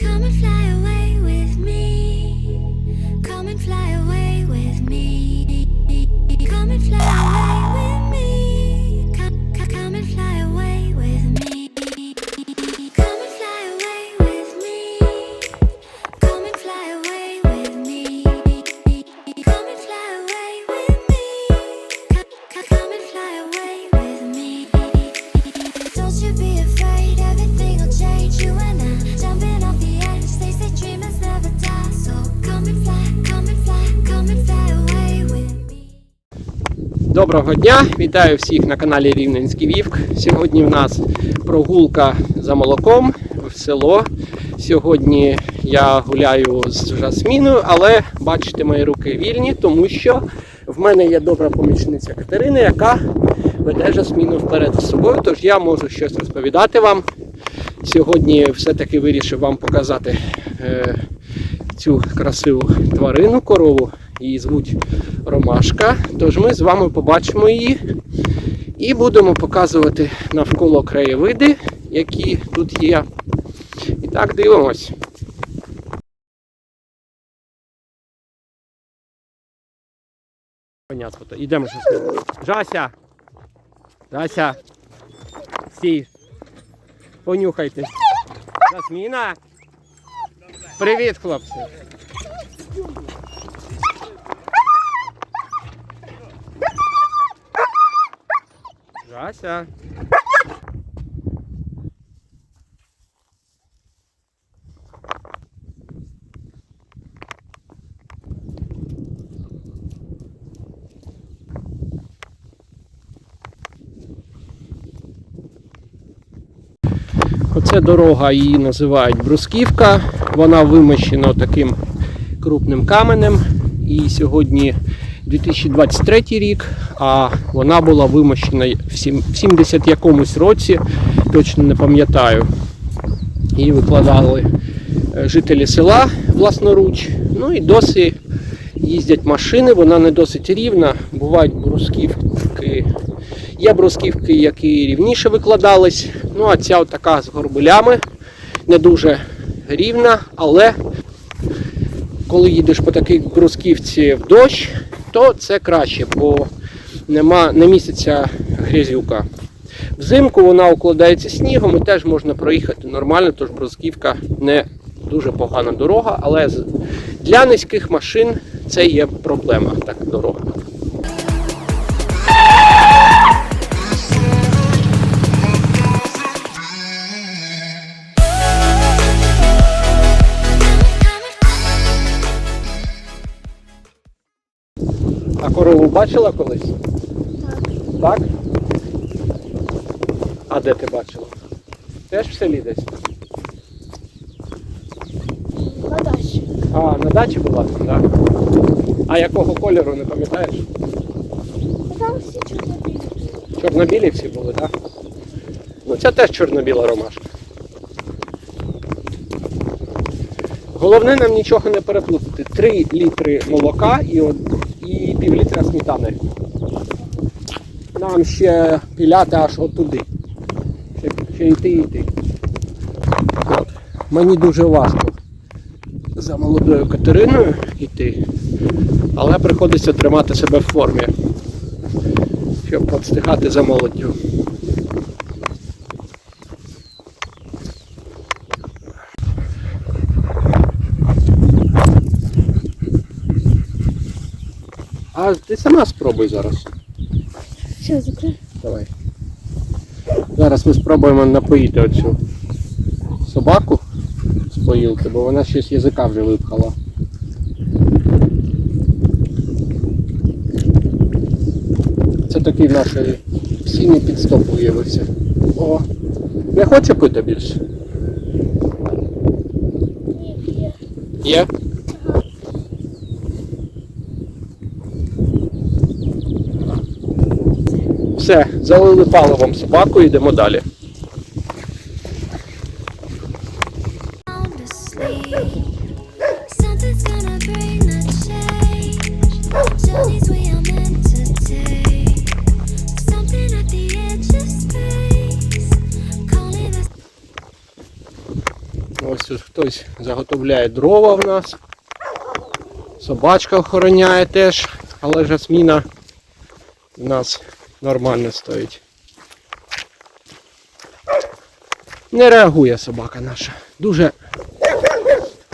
Come and fly Доброго дня! Вітаю всіх на каналі Рівненський Вівк. Сьогодні в нас прогулка за молоком в село. Сьогодні я гуляю з Жасміною, але бачите, мої руки вільні, тому що в мене є добра помічниця Катерина, яка веде Жасміну вперед з собою. Тож я можу щось розповідати вам. Сьогодні все-таки вирішив вам показати е, цю красиву тварину, корову. Її звуть Ромашка. Тож ми з вами побачимо її і будемо показувати навколо краєвиди, які тут є. І так дивимось. Понятно, йдемо щось. Жася! Жася! Сій. Понюхайте. Жасміна! Привіт, хлопці! Жася! Оце дорога, її називають Брусківка. Вона вимощена таким крупним каменем. І сьогодні 2023 рік, а вона була вимощена в 70 якомусь році, точно не пам'ятаю. Її викладали е, жителі села власноруч. Ну і досі їздять машини, вона не досить рівна. Бувають брусківки. Є брусківки, які рівніше викладались. Ну а ця така з горбулями, не дуже рівна, але коли їдеш по такій брусківці в дощ, то це краще, бо нема, не міститься грязюка. Взимку вона укладається снігом і теж можна проїхати нормально, тож брусківка не дуже погана дорога, але для низьких машин це є проблема, так дорога. Корову бачила колись? Так. Так? А де ти бачила? Теж в селі десь? На дачі. А, на дачі була? Так. А якого кольору, не пам'ятаєш? Там всі чорнобілі. Чорнобілі всі були, так? Ну це теж чорнобіла ромашка. Головне нам нічого не переплутати. 3 літри молока і, от, і пів літра сметани. Нам ще піляти аж отуди. Ще, ще йти йти. От. Мені дуже важко за молодою Катериною йти, але приходиться тримати себе в формі щоб подстигати за молоддю. А ти сама спробуй зараз. Що, закрив? Давай. Зараз ми спробуємо напоїти оцю собаку з поїлки, бо вона щось язика вже випхала. Це такий наш сінний підстоп виявився. О, не хоче пити більше? Ні, є. Є? Все, залили паливом собаку, йдемо далі. Ось тут хтось заготовляє дрова в нас. Собачка охороняє теж, але жасміна в нас нормально стоїть. Не реагує собака наша. Дуже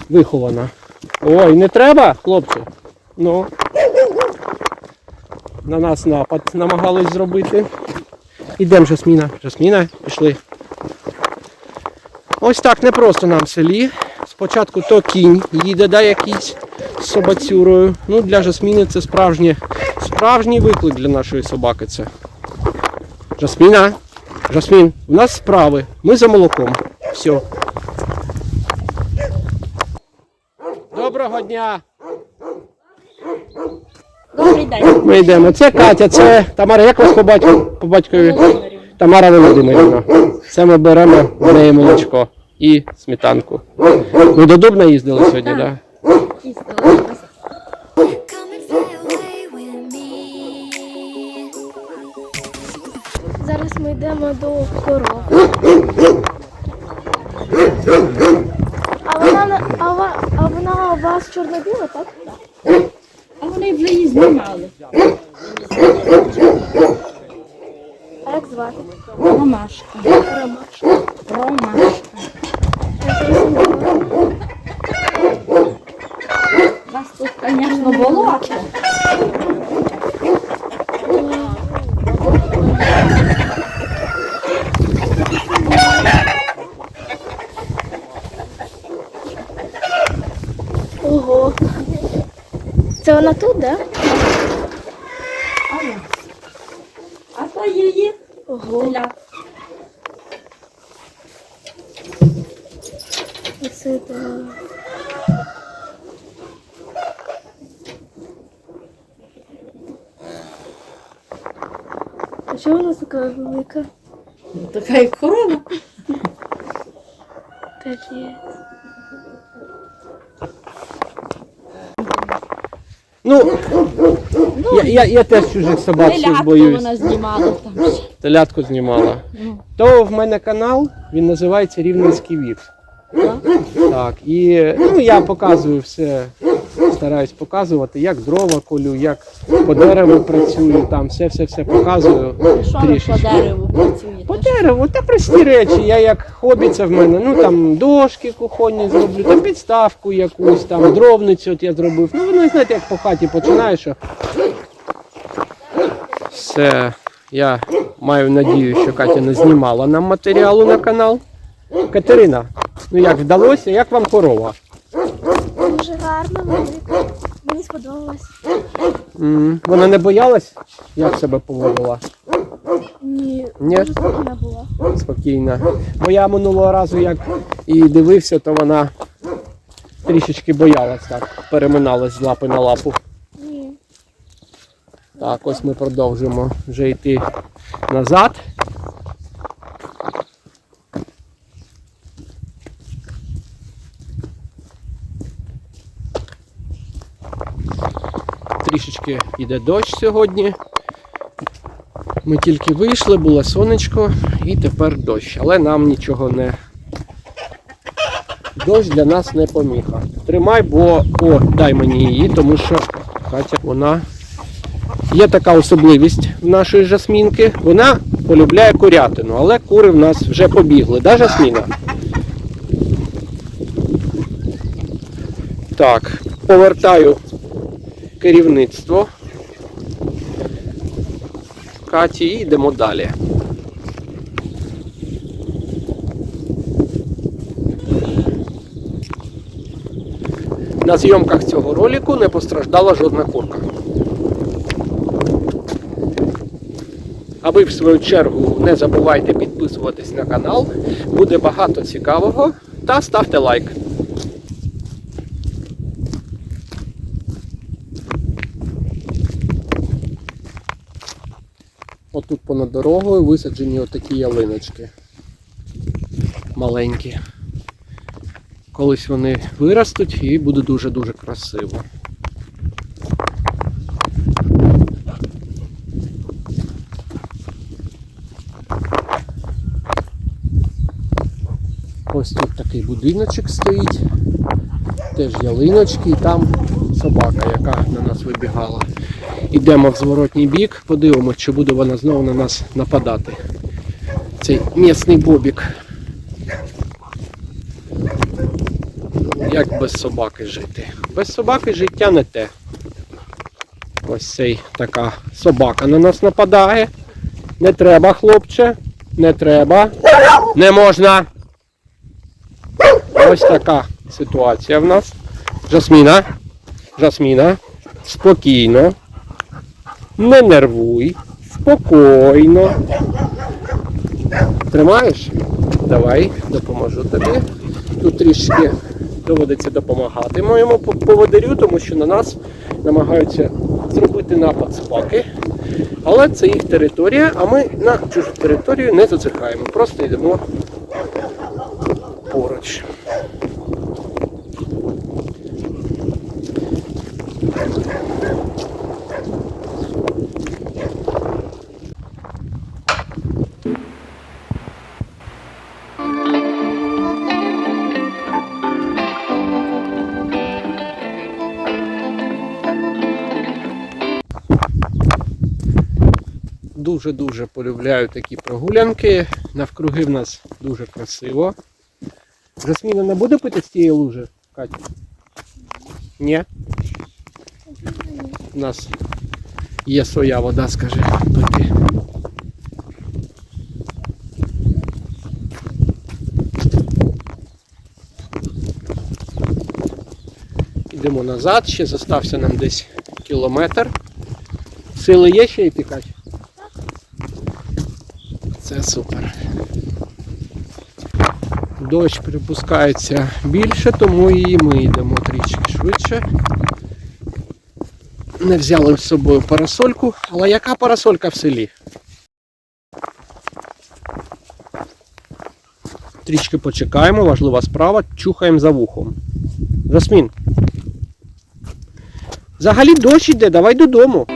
вихована. Ой, не треба, хлопці? Ну. На нас напад намагались зробити. Ідемо, Жасміна. Жасміна, пішли. Ось так не просто нам в селі. Спочатку то кінь їде, да, якийсь з собацюрою. Ну, для Жасміни це справжнє, справжній виклик для нашої собаки. Це. Жасміна, Жасмін, у нас справи. Ми за молоком. Все. Доброго дня! Добрий день. Ми йдемо. Це Катя, це Тамара. Як вас по батьку? По батькові? Тамара Володимирівна. Це ми беремо в неї молочко і сметанку. Ви до Дубна їздили сьогодні, так? Да? Зараз ми йдемо до коров. А вона, на- а, ва- а вона у вас чорно-біла, так? А вони вже її знімали. А як звати? Ромашка. Ромашка. Ромашка. Я зрозуміла. У вас тут, звісно, болото. Ого. Це вона тут, да? А. То її Ого. Оце да. А чого вона така велика? Така як корова. Капець. Ну, я, я, я теж чужих собак щось Телятку боюсь. вона знімала там. ще. Телятку знімала. Ну. То в мене канал, він називається Рівненський вік. Так? Так, і ну, я показую все, стараюсь показувати, як дрова колю, як по дереву працюю, там все-все-все показую. Що ви по дереву працюєте? По дереву, та прості речі. Я як хобі це в мене. Ну там дошки кухонні зроблю, там підставку якусь, там дровницю от я зробив. Ну воно знаєте, як по хаті починаєш. що Все, я маю надію, що Катя не знімала нам матеріалу на канал. Катерина, ну як вдалося, як вам корова? Дуже гарно, велика. Мені сподобалось. М, Вона не боялась, як себе поводила? Ні, Ні? спокійна була. спокійна. Бо я минулого разу як і дивився, то вона трішечки боялась так, переминалась з лапи на лапу. Ні. Так, ось ми продовжуємо вже йти назад. Трішечки йде дощ сьогодні. Ми тільки вийшли, було сонечко і тепер дощ. Але нам нічого не. Дощ для нас не поміха. Тримай, бо о, дай мені її, тому що Катя, вона Є така особливість в нашої жасмінки. Вона полюбляє курятину, але кури в нас вже побігли. Да, жасміна? Так, повертаю керівництво Каті і йдемо далі. На зйомках цього ролику не постраждала жодна курка. А ви в свою чергу не забувайте підписуватись на канал. Буде багато цікавого. Та ставте лайк. Отут понад дорогою висаджені отакі ялиночки. Маленькі. Колись вони виростуть і буде дуже-дуже красиво. Ось тут такий будиночок стоїть. Теж ялиночки, і там собака, яка на нас вибігала. Йдемо в зворотній бік, подивимося, чи буде вона знову на нас нападати. Цей місний бобік. Як без собаки жити? Без собаки життя не те. Ось цей така собака на нас нападає. Не треба, хлопче. Не треба. Не можна. Ось така ситуація в нас. Жасміна. Жасміна. Спокійно. Не нервуй. Спокійно. Тримаєш? Давай, допоможу тобі. Тут трішки доводиться допомагати моєму поводирю, тому що на нас намагаються зробити напад собаки. Але це їх територія, а ми на чужу територію не зазихаємо. Просто йдемо поруч. Дуже-дуже полюбляю такі прогулянки. Навкруги в нас дуже красиво. Жасміна не буде пити з тієї лужи, Катя? Ні? У нас є своя вода, скажи, пити. Йдемо назад, ще залишився нам десь кілометр. Сили є ще йти, Катя? Супер. Дощ припускається більше, тому і ми йдемо трішки швидше. Не взяли з собою парасольку, але яка парасолька в селі? Трішки почекаємо, важлива справа, чухаємо за вухом. Жасмін. Взагалі дощ іде, давай додому.